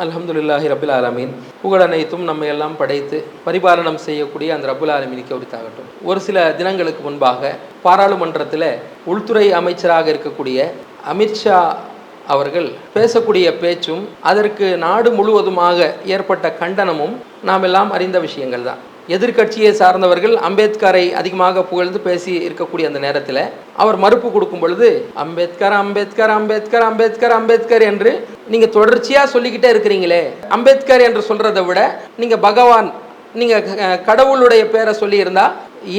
அலமதுல்லாஹி ரபுல் ஆலமீன். புகழ் அனைத்தும் நம்மை எல்லாம் படைத்து பரிபாலனம் செய்யக்கூடிய அந்த ரபுல் ஆலமீனுக்கு உரித்தாகட்டும். ஒரு சில தினங்களுக்கு முன்பாக பாராளுமன்றத்தில் உள்துறை அமைச்சராக இருக்கக்கூடிய அமித்ஷா அவர்கள் பேசக்கூடிய பேச்சும் அதற்கு நாடு முழுவதுமாக ஏற்பட்ட கண்டனமும் நாம் எல்லாம் அறிந்த விஷயங்கள் தான். எதிர்க்கட்சியை சார்ந்தவர்கள் அம்பேத்கரை அதிகமாக புகழ்ந்து பேசி இருக்கக்கூடிய அந்த நேரத்தில் அவர் மறுப்பு கொடுக்கும் பொழுது அம்பேத்கர் அம்பேத்கர் அம்பேத்கர் அம்பேத்கர் அம்பேத்கர் என்று நீங்க தொடர்ச்சியா சொல்லிக்கிட்டே இருக்கிறீங்களே. அம்பேத்கர் என்று சொல்றதை விட நீங்க பகவான் நீங்க கடவுளுடைய பேரை சொல்லியிருந்தா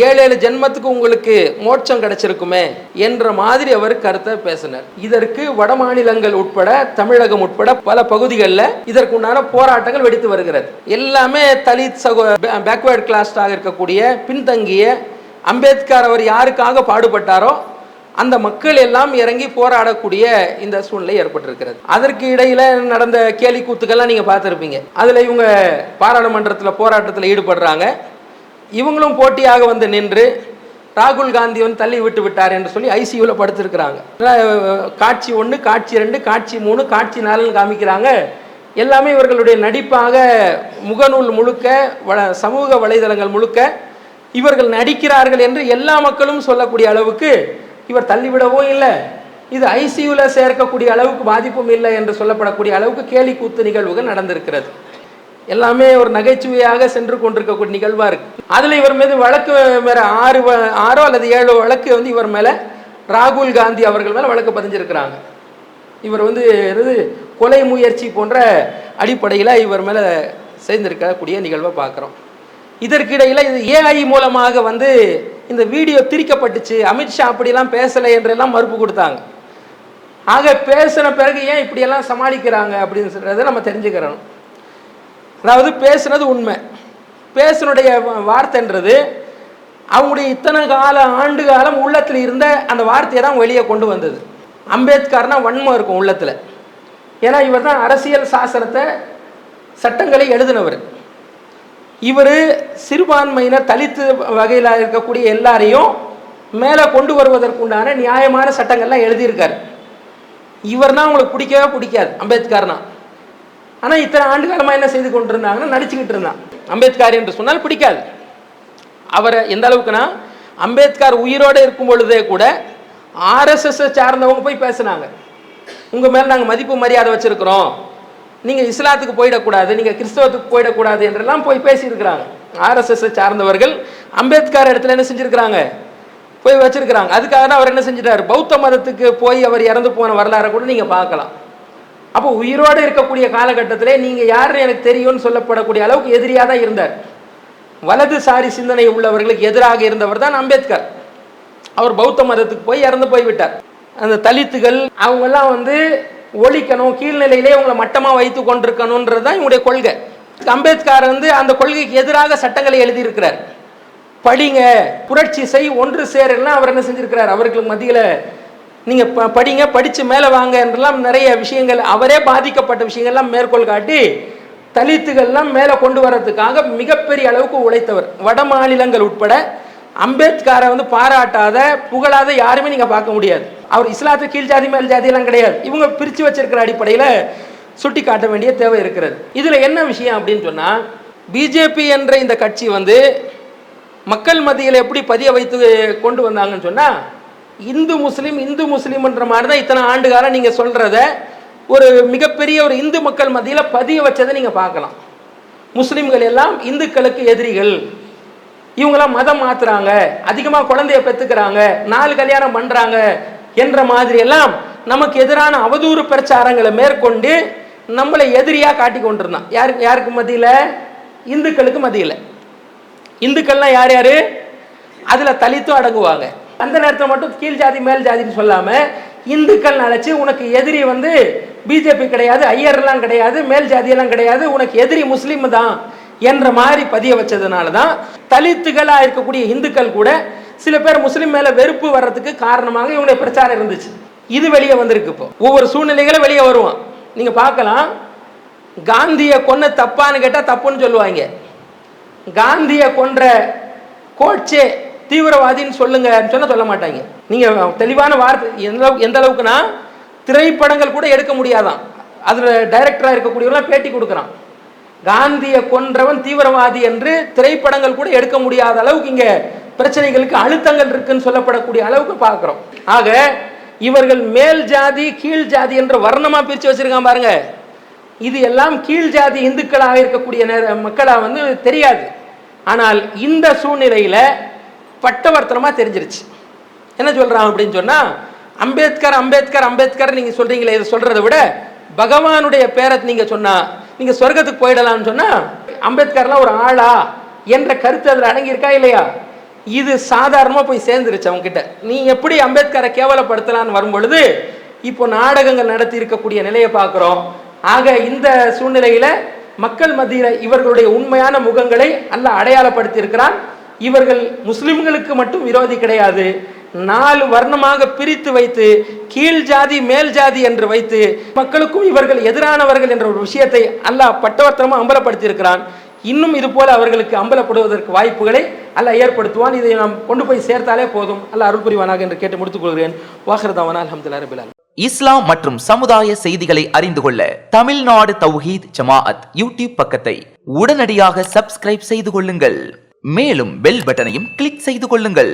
ஏழு ஏழு ஜென்மத்துக்கு உங்களுக்கு மோட்சம் கிடைச்சிருக்குமே என்ற மாதிரி அவர் கருத்தை பேசினார். இதற்கு வட மாநிலங்கள் உட்பட தமிழகம் உட்பட பல பகுதிகளில் இதற்கு உண்டான போராட்டங்கள் வெடித்து வருகிறது. எல்லாமே தலித் சகோ பேக்வேர்ட் கிளாஸ்டாக இருக்கக்கூடிய பின்தங்கிய அம்பேத்கர் அவர் யாருக்காக பாடுபட்டாரோ அந்த மக்கள் எல்லாம் இறங்கி போராடக்கூடிய இந்த சூழ்நிலை ஏற்பட்டிருக்கிறது. அதற்கு இடையில நடந்த கேலி கூத்துக்கள்லாம் நீங்க பார்த்துருப்பீங்க. அதுல இவங்க பாராளுமன்றத்தில் போராட்டத்தில் ஈடுபடுறாங்க. இவங்களும் போட்டியாக வந்து நின்று ராகுல் காந்தி வந்து தள்ளி விட்டு விட்டார் என்று சொல்லி ஐசியூவில் படுத்திருக்கிறாங்க. காட்சி ஒன்று காட்சி ரெண்டு காட்சி மூணு காட்சி நாலுன்னு காமிக்கிறாங்க. எல்லாமே இவர்களுடைய நடிப்பாக முகநூல் முழுக்க வள சமூக வலைதளங்கள் முழுக்க இவர்கள் நடிக்கிறார்கள் என்று எல்லா மக்களும் சொல்லக்கூடிய அளவுக்கு இவர் தள்ளிவிடவும் இல்லை. இது ஐசியூவில் சேர்க்கக்கூடிய அளவுக்கு பாதிப்பும் இல்லை என்று சொல்லப்படக்கூடிய அளவுக்கு கேலி கூத்து நிகழ்வுகள் நடந்திருக்கிறது. எல்லாமே ஒரு நகைச்சுவையாக சென்று கொண்டிருக்கக்கூடிய நிகழ்வாக இருக்குது அதில் இவர் மீது வழக்கு மேல ஆறு ஆறோ அல்லது ஏழோ வழக்கு வந்து இவர் மேலே ராகுல் காந்தி அவர்கள் மேலே வழக்கு பதிஞ்சிருக்கிறாங்க. இவர் வந்து என்னது கொலை முயற்சி போன்ற அடிப்படையில் இவர் மேலே சேர்ந்திருக்கக்கூடிய நிகழ்வை பார்க்குறோம். இதற்கிடையில் இது ஏஐ மூலமாக வந்து இந்த வீடியோ திரிக்கப்பட்டுச்சு. அமித்ஷா அப்படிலாம் பேசலை என்றெல்லாம் மறுப்பு கொடுத்தாங்க. ஆக பேசின பிறகு ஏன் இப்படியெல்லாம் சமாளிக்கிறாங்க அப்படின்னு சொல்கிறத நம்ம தெரிஞ்சுக்கிறோம் அதாவது பேசுனது உண்மை. பேசினுடைய வார்த்தைன்றது அவங்களுடைய இத்தனை கால ஆண்டு காலம் உள்ளத்தில் இருந்த அந்த வார்த்தையை தான் வெளியே கொண்டு வந்தது. அம்பேத்கர்னா வன்மம் இருக்கும் உள்ளத்தில். ஏன்னா இவர் தான் அரசியல் சாசனத்தை சட்டங்களை எழுதினவர். இவர் சிறுபான்மையினர் தலித்து வகையில் இருக்கக்கூடிய எல்லாரையும் மேலே கொண்டு வருவதற்குண்டான நியாயமான சட்டங்கள்லாம் எழுதியிருக்காரு. இவர்னா உங்களுக்கு பிடிக்கவே பிடிக்காது அம்பேத்கர்னா. ஆனால் இத்தனை ஆண்டு காலமாக என்ன செய்து கொண்டிருந்தாங்கன்னா நடிச்சுக்கிட்டு இருந்தான். அம்பேத்கர் என்று சொன்னால் பிடிக்காது. அவரை எந்த அளவுக்குன்னா அம்பேத்கர் உயிரோடு இருக்கும் பொழுதே கூட ஆர்எஸ்எஸ் சார்ந்தவங்க போய் பேசுனாங்க. உங்கள் மேலே நாங்கள் மதிப்பு மரியாதை வச்சுருக்கிறோம். நீங்கள் இஸ்லாத்துக்கு போயிடக்கூடாது நீங்கள் கிறிஸ்தவத்துக்கு போயிடக்கூடாது என்றெல்லாம் போய் பேசியிருக்கிறாங்க. ஆர்எஸ்எஸ் சார்ந்தவர்கள் அம்பேத்கர் இடத்துல என்ன செஞ்சுருக்கிறாங்க? போய் வச்சிருக்கிறாங்க. அதுக்காக தான் அவர் என்ன செஞ்சிட்டார்? பௌத்த மதத்துக்கு போய் அவர் இறந்து போன வரலாறை கூட நீங்கள் பார்க்கலாம். அப்போ உயிரோடு இருக்கக்கூடிய காலகட்டத்தில் நீங்கள் யாருன்னு எனக்கு தெரியும்னு சொல்லப்படக்கூடிய அளவுக்கு எதிரியாக தான் இருந்தார். வலதுசாரி சிந்தனை உள்ளவர்களுக்கு எதிராக இருந்தவர் தான் அம்பேத்கர். அவர் பௌத்த மதத்துக்கு போய் இறந்து போய்விட்டார் அந்த தலித்துகள் அவங்கெல்லாம் வந்து ஒழிக்கணும் கீழ்நிலையிலே அவங்களை மட்டமாக வைத்து கொண்டிருக்கணுன்றது தான் இவங்களுடைய கொள்கை. அம்பேத்கர் வந்து அந்த கொள்கைக்கு எதிராக சட்டங்களை எழுதியிருக்கிறார். படிங்க புரட்சி செய் ஒன்று சேரெல்லாம் அவர் என்ன செஞ்சிருக்கிறார்? அவர்களுக்கு மத்தியில் நீங்கள் ப படிங்க படித்து மேலே வாங்க என்றெல்லாம் நிறைய விஷயங்கள் அவரே பாதிக்கப்பட்ட விஷயங்கள்லாம் மேற்கோள் காட்டி தலித்துகள்லாம் மேலே கொண்டு வரதுக்காக மிகப்பெரிய அளவுக்கு உழைத்தவர். வட மாநிலங்கள் உட்பட அம்பேத்கரை வந்து பாராட்டாத புகழாத யாருமே நீங்கள் பார்க்க முடியாது. அவர் இஸ்லாத்து கீழ் ஜாதி மேல் ஜாதியெல்லாம் கிடையாது. இவங்க பிரித்து வச்சிருக்கிற அடிப்படையில் சுட்டி காட்ட வேண்டிய தேவை இருக்கிறது. இதில் என்ன விஷயம் அப்படின்னு சொன்னால் பிஜேபி என்ற இந்த கட்சி வந்து மக்கள் மத்தியில் எப்படி பதிய வைத்து கொண்டு வந்தாங்கன்னு சொன்னால் இந்து முஸ்லீம் இந்து முஸ்லீம்ன்ற மாதிரி தான் இத்தனை ஆண்டு காலம் நீங்கள் சொல்கிறத ஒரு மிகப்பெரிய ஒரு இந்து மக்கள் மத்தியில் பதிய வச்சதை நீங்கள் பார்க்கலாம். முஸ்லீம்கள் எல்லாம் இந்துக்களுக்கு எதிரிகள். இவங்களாம் மதம் மாற்றுறாங்க அதிகமாக குழந்தைய பெற்றுக்கிறாங்க நாலு கல்யாணம் பண்ணுறாங்க என்ற மாதிரி எல்லாம் நமக்கு எதிரான அவதூறு பிரச்சாரங்களை மேற்கொண்டு நம்மளை எதிரியாக காட்டி கொண்டிருந்தான். யாருக்கு யாருக்கு மத்தியில்? இந்துக்களுக்கு மத்தியில். இந்துக்கள்லாம் யார் யார்? அதில் தலித்தும் அடங்குவாங்க. அந்த நேரத்தில் மட்டும் கீழ் ஜாதி மேல் ஜாதின்னு சொல்லாமல் இந்துக்கள் நினச்சி உனக்கு எதிரி வந்து பிஜேபி கிடையாது ஐயர்லாம் கிடையாது மேல் ஜாதியெல்லாம் கிடையாது உனக்கு எதிரி முஸ்லீம் தான் என்ற மாதிரி பதிய வச்சதுனால தான் தலித்துகளாக இருக்கக்கூடிய இந்துக்கள் கூட சில பேர் முஸ்லீம் மேலே வெறுப்பு வர்றதுக்கு காரணமாக இவங்களுடைய பிரச்சாரம் இருந்துச்சு. இது வெளியே வந்திருக்கு இப்போ. ஒவ்வொரு சூழ்நிலைகளும் வெளியே வருவான். நீங்கள் பார்க்கலாம். காந்தியை கொன்ன தப்பான்னு கேட்டால் தப்புன்னு சொல்லுவாங்க. காந்தியை கொன்ற கோட்சே தீவிரவாதின்னு சொல்லுங்கன்னு சொன்னால் சொல்ல மாட்டாங்க. நீங்கள் தெளிவான வார்த்தை எந்த அளவுக்கு எந்த அளவுக்குன்னா திரைப்படங்கள் கூட எடுக்க முடியாதான். அதில் டைரக்டராக இருக்கக்கூடியவங்களாம் பேட்டி கொடுக்குறான். காந்தியை கொன்றவன் தீவிரவாதி என்று திரைப்படங்கள் கூட எடுக்க முடியாத அளவுக்கு இங்கே பிரச்சனைகளுக்கு அழுத்தங்கள் இருக்குன்னு சொல்லப்படக்கூடிய அளவுக்கு பார்க்குறோம். ஆக இவர்கள் மேல் ஜாதி கீழ் ஜாதி என்ற வர்ணமாக பிரித்து வச்சுருக்கான் பாருங்க. இது எல்லாம் கீழ் ஜாதி இந்துக்களாக இருக்கக்கூடிய நேர மக்களாக வந்து தெரியாது. ஆனால் இந்த சூழ்நிலையில் பட்டவர்த்தனமாக தெரிஞ்சிருச்சு. என்ன சொல்கிறான் அப்படின்னு சொன்னால் அம்பேத்கர் அம்பேத்கர் அம்பேத்கர் நீங்கள் சொல்கிறீங்களே இதை சொல்கிறத விட பகவானுடைய பேரை நீங்கள் சொன்னால் நீங்கள் சொர்க்கத்துக்கு போயிடலாம்னு சொன்னால் அம்பேத்கர்லாம் ஒரு ஆளா என்ற கருத்து அதில் அடங்கியிருக்கா இல்லையா? இது சாதாரணமாக போய் சேர்ந்துருச்சு அவங்ககிட்ட நீ எப்படி அம்பேத்கரை கேவலப்படுத்தலான்னு வரும்பொழுது இப்போ நாடகங்கள் நடத்தி இருக்கக்கூடிய நிலையை பார்க்குறோம். ஆக இந்த சூழ்நிலையில் மக்கள் மத்தியில் இவர்களுடைய உண்மையான முகங்களை அல்ல அடையாளப்படுத்தியிருக்கிறான். இவர்கள் முஸ்லிம்களுக்கு மட்டும் விரோதி கிடையாது. நாலு வர்ணமாக பிரித்து வைத்து கீழ் ஜாதி மேல் ஜாதி என்று வைத்து மக்களுக்கும் இவர்கள் எதிரானவர்கள் என்ற ஒரு விஷயத்தை அல்லாஹ் பட்டவர்த்தனமாக அம்பலப்படுத்தியிருக்கிறான். இன்னும் இது போல அவர்களுக்கு அம்பலப்படுவதற்கு வாய்ப்புகளை அல்ல ஏற்படுத்துவான். இதை நாம் கொண்டு போய் சேர்த்தாலே போதும். அல்ல அருள் புரிவானாக என்று கேட்டு முடித்துக் கொள்கிறேன் வாஹர்தவானா அலமதுல்லா ரபிலால் இஸ்லாம் மற்றும் சமுதாய செய்திகளை அறிந்து கொள்ள தமிழ்நாடு தௌஹீத் ஜமாஅத் யூடியூப் பக்கத்தை உடனடியாக சப்ஸ்கிரைப் செய்து கொள்ளுங்கள். மேலும் பெல் பட்டனையும் கிளிக் செய்து கொள்ளுங்கள்.